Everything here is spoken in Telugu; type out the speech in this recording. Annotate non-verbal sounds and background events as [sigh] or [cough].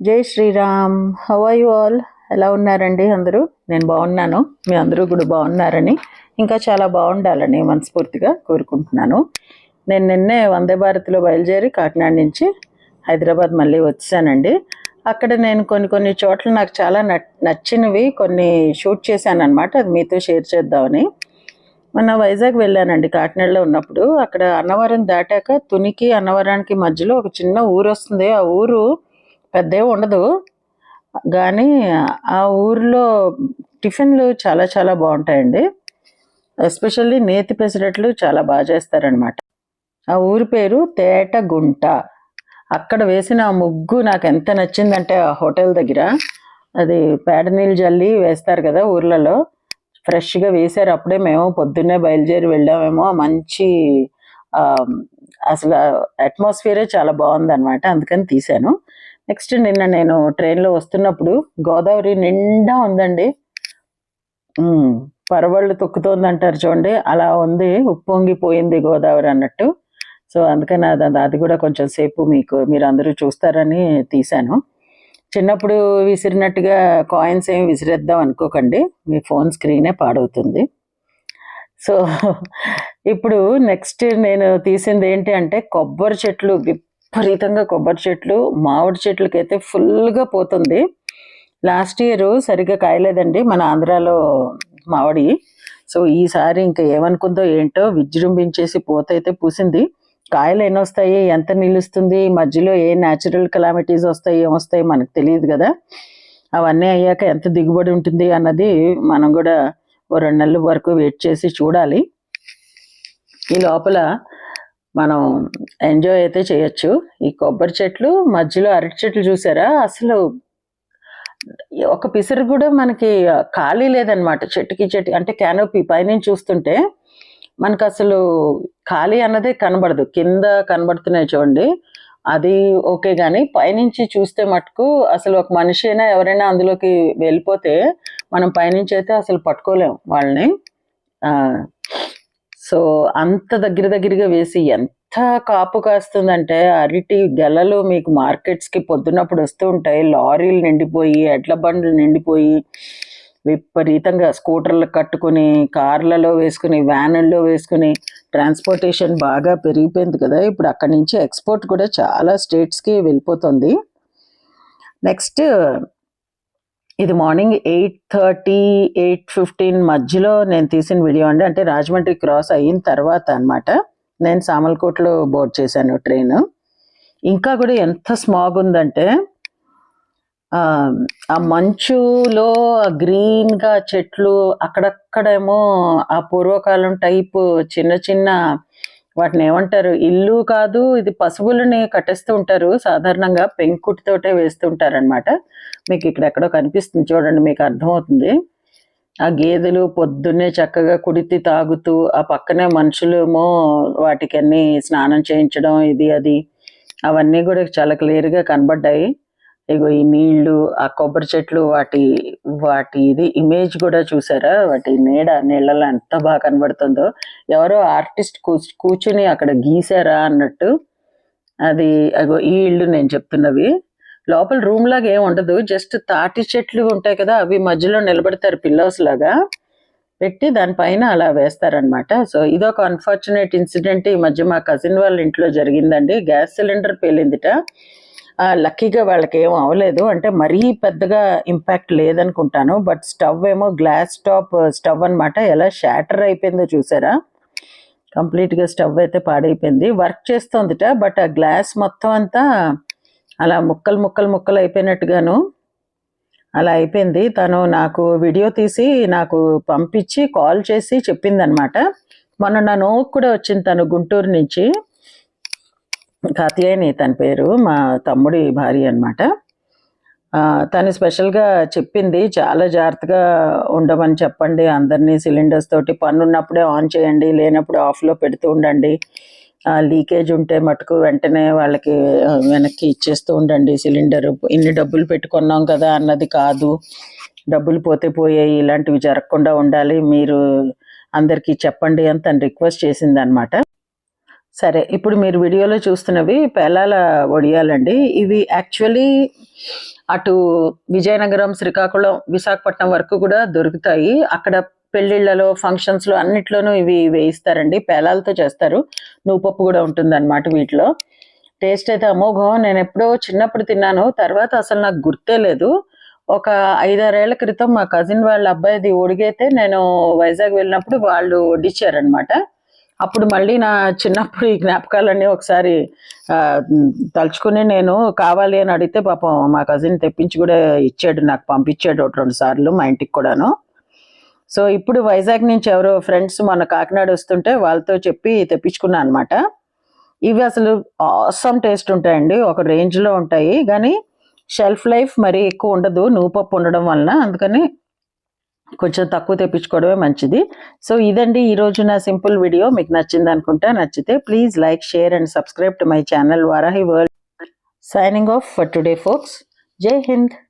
జై శ్రీరామ్. హవ్ యు ఆల్ ఎలా ఉన్నారండి అందరూ? నేను బాగున్నాను. మీ అందరూ కూడా బాగున్నారని. ఇంకా చాలా బాగుండాలని మనస్ఫూర్తిగా కోరుకుంటున్నాను. నేను నిన్నే వందే భారత్లో బయలుదేరి కాకినాడ నుంచి హైదరాబాద్ మళ్ళీ వచ్చానండి. అక్కడ నేను కొన్ని కొన్ని చోట్ల నాకు చాలా నచ్చినవి కొన్ని షూట్ చేశాను అనమాట అది మీతో షేర్ చేద్దామని. మొన్న వైజాగ్ వెళ్ళానండి కాకినాడలో ఉన్నప్పుడు. అక్కడ అన్నవరం దాటాక తునికి అన్నవరానికి మధ్యలో ఒక చిన్న ఊరు వస్తుంది ఆ ఊరు పెద్దే ఉండదు. కానీ ఆ ఊరిలో టిఫిన్లు చాలా చాలా బాగుంటాయండి. ఎస్పెషల్లీ నేతి పెసరట్లు చాలా బాగా చేస్తారనమాట ఆ ఊరి పేరు తేటగుంట. అక్కడ వేసిన ఆ ముగ్గు నాకు ఎంత నచ్చిందంటే ఆ హోటల్ దగ్గర. అది పేడ నీళ్ళు జల్లి వేస్తారు కదా ఊర్లలో. ఫ్రెష్గా వేశారు. అప్పుడే మేము పొద్దున్నే బయలుదేరి వెళ్ళామేమో. మంచి అసలు అట్మాస్ఫియరే చాలా బాగుంది అనమాట అందుకని తీశాను. నెక్స్ట్ నిన్న నేను ట్రైన్లో వస్తున్నప్పుడు గోదావరి నిండా ఉందండి. పరవళ్ళు తొక్కుతోంది అంటారు చూడండి. అలా ఉంది ఉప్పొంగిపోయింది గోదావరి అన్నట్టు. సో అందుకని అది అది కూడా కొంచెం సేపు మీకు మీరు అందరూ చూస్తారని తీశాను. చిన్నప్పుడు విసిరినట్టుగా కాయిన్స్ ఏమి విసిరేద్దాం అనుకోకండి. మీ ఫోన్ స్క్రీనే పాడవుతుంది. సో [laughs] ఇప్పుడు నెక్స్ట్ నేను తీసింది ఏంటి అంటే కొబ్బరి చెట్లు విపరీతంగా కొబ్బరి చెట్లు మామిడి చెట్లకైతే ఫుల్గా పోతుంది. లాస్ట్ ఇయర్ సరిగ్గా కాయలేదండి మన ఆంధ్రాలో మామిడి. సో ఈసారి ఇంకా ఏమనుకుందో ఏంటో విజృంభించేసి పోతైతే పూసింది. కాయలు ఎన్ని వస్తాయి ఎంత నిలుస్తుంది మధ్యలో ఏ న్యాచురల్ కెలామిటీస్ వస్తాయి ఏమొస్తాయి మనకు తెలియదు కదా. అవన్నీ అయ్యాక ఎంత దిగుబడి ఉంటుంది అన్నది మనం కూడా ఓ రెండు నెలల వరకు వెయిట్ చేసి చూడాలి. ఈ లోపల మనం ఎంజాయ్ అయితే చేయొచ్చు. ఈ కొబ్బరి చెట్లు మధ్యలో అరటి చెట్లు చూసారా? అసలు ఒక పిసరు కూడా మనకి ఖాళీ లేదనమాట చెట్టుకి చెట్టు అంటే క్యానోపీ పైనుంచి చూస్తుంటే మనకు అసలు ఖాళీ అన్నదే కనబడదు. కింద కనబడుతున్నాయి చూడండి. అది ఓకే కానీ పైనుంచి చూస్తే మటుకు అసలు ఒక మనిషి అయినా ఎవరైనా అందులోకి వెళ్ళిపోతే మనం పైనుంచి అయితే అసలు పట్టుకోలేం వాళ్ళని. సో అంత దగ్గర దగ్గరగా వేసి ఎంత కాపు కాస్తుందంటే అరటి గెలలు మీకు మార్కెట్స్కి పొద్దున్నప్పుడు వస్తూ ఉంటాయి. లారీలు నిండిపోయి ఎడ్ల బండ్లు నిండిపోయి విపరీతంగా స్కూటర్లు కట్టుకుని కార్లలో వేసుకుని వ్యానుల్లో వేసుకుని ట్రాన్స్పోర్టేషన్ బాగా పెరిగిపోయింది కదా. ఇప్పుడు అక్కడి నుంచి ఎక్స్పోర్ట్ కూడా చాలా స్టేట్స్కి వెళ్ళిపోతుంది. నెక్స్ట్ ఇది morning eight thirty eight fifteen మధ్యలో నేను తీసిన వీడియో అండి. అంటే రాజమండ్రి క్రాస్ అయిన తర్వాత అన్నమాట. నేను సామల్కోట్లో బోర్డ్ చేశాను ట్రైన్. ఇంకా కూడా ఎంత స్మాగ్ ఉందంటే ఆ మంచులో గ్రీన్గా చెట్లు అక్కడక్కడేమో ఆ పూర్వకాలం టైప్ చిన్న చిన్న వాటిని ఏమంటారు? ఇల్లు కాదు ఇది పశువులని కట్టేస్తూ ఉంటారు. సాధారణంగా పెంకుటితోటే వేస్తూ ఉంటారనమాట మీకు ఇక్కడ ఎక్కడో కనిపిస్తుంది. చూడండి మీకు అర్థమవుతుంది. ఆ గేదెలు పొద్దున్నే చక్కగా కుడితి తాగుతూ ఆ పక్కనే మనుషులేమో వాటికి అన్ని స్నానం చేయించడం ఇది అది అవన్నీ కూడా చాలా క్లియర్గా కనబడ్డాయి. ఇగో ఈ నీళ్ళు ఆ కొబ్బరి చెట్లు వాటి వాటి ఇది ఇమేజ్ కూడా చూసారా? వాటి నీడ నీళ్ళలో ఎంత బాగా కనబడుతుందో. ఎవరో ఆర్టిస్ట్ కూర్చుని అక్కడ గీసారా అన్నట్టు. అది అగో ఈ ఇల్లు నేను చెప్తున్నవి. లోపల రూమ్ లాగా ఏం ఉండదు. జస్ట్ తాటి చెట్లు ఉంటాయి కదా అవి మధ్యలో నిలబడతారు పిల్లోస్ లాగా. పెట్టి దానిపైన అలా వేస్తారనమాట సో ఇదొక అన్ఫార్చునేట్ ఇన్సిడెంట్ ఈ మధ్య మా కజిన్ వాళ్ళ ఇంట్లో జరిగిందండి. గ్యాస్ సిలిండర్ పేలిందిట. లక్కీగా వాళ్ళకి ఏం అవ్వలేదు అంటే మరీ పెద్దగా ఇంపాక్ట్ లేదనుకుంటాను. బట్ స్టవ్ ఏమో గ్లాస్ టాప్ స్టవ్ అన్నమాట. ఎలా షాటర్ అయిపోయిందో చూసారా? కంప్లీట్గా స్టవ్ అయితే పాడైపోయింది. వర్క్ చేస్తోందిట బట్ ఆ గ్లాస్ మొత్తం అంతా అలా ముక్కలు ముక్కలు ముక్కలు అయిపోయినట్టుగాను అలా అయిపోయింది. తను నాకు వీడియో తీసి నాకు పంపించి కాల్ చేసి చెప్పిందనమాట మొన్న నా నోకు కూడా వచ్చింది తను గుంటూరు నుంచి. కాత్యాయని తన పేరు మా తమ్ముడి భార్య అనమాట తను స్పెషల్గా చెప్పింది చాలా జాగ్రత్తగా ఉండమని చెప్పండి అందరినీ సిలిండర్స్ తోటి పన్ను ఉన్నప్పుడే ఆన్ చేయండి లేనప్పుడు ఆఫ్లో పెడుతూ ఉండండి. లీకేజ్ ఉంటే మటుకు వెంటనే వాళ్ళకి వెనక్కి ఇచ్చేస్తూ ఉండండి సిలిండర్ ఇన్ని డబ్బులు పెట్టుకున్నాం కదా అన్నది కాదు. డబ్బులు పోతే పోయాయి ఇలాంటివి జరగకుండా ఉండాలి మీరు అందరికీ చెప్పండి అని తను రిక్వెస్ట్ చేసింది అనమాట సరే ఇప్పుడు మీరు వీడియోలో చూస్తున్నవి పేలాల వడియాలండి ఇవి యాక్చువల్లీ అటు విజయనగరం శ్రీకాకుళం విశాఖపట్నం వరకు కూడా దొరుకుతాయి. అక్కడ పెళ్ళిళ్ళలో ఫంక్షన్స్లో అన్నిట్లోనూ ఇవి వేయిస్తారండి. పేలాలతో చేస్తారు. నువ్వుపప్పు కూడా ఉంటుందన్నమాట వీటిలో. టేస్ట్ అయితే అమోఘం. నేను ఎప్పుడో చిన్నప్పుడు తిన్నాను. తర్వాత అసలు నాకు గుర్తే లేదు. ఒక ఐదారేళ్ళ క్రితం మా కజిన్ వాళ్ళ అబ్బాయిది ఒడిగైతే నేను వైజాగ్ వెళ్ళినప్పుడు వాళ్ళు వడ్డించారనమాట అప్పుడు మళ్ళీ నా చిన్నప్పుడు ఈ జ్ఞాపకాలన్నీ ఒకసారి తలుచుకుని నేను కావాలి అని అడిగితే పాపం మా కజిన్ తెప్పించి కూడా ఇచ్చాడు నాకు పంపించాడు ఒకటి రెండు సార్లు మా ఇంటికి కూడాను. సో ఇప్పుడు వైజాగ్ నుంచి ఎవరో ఫ్రెండ్స్ మన కాకినాడ వస్తుంటే వాళ్ళతో చెప్పి తెప్పించుకున్నాను అనమాట ఇవి అసలు ఆసమ్ టేస్ట్ ఉంటాయండి ఒక రేంజ్లో ఉంటాయి. కానీ షెల్ఫ్ లైఫ్ మరీ ఎక్కువ ఉండదు నువ్వు పప్పు ఉండడం వలన. అందుకని కొంచెం తక్కువ తెప్పించుకోవడమే మంచిది. సో ఇదండి ఈరోజు నా సింపుల్ వీడియో. మీకు నచ్చింది అనుకుంటా నచ్చితే please like share and subscribe to my channel Varahi world. Signing off for today folks జై హింద్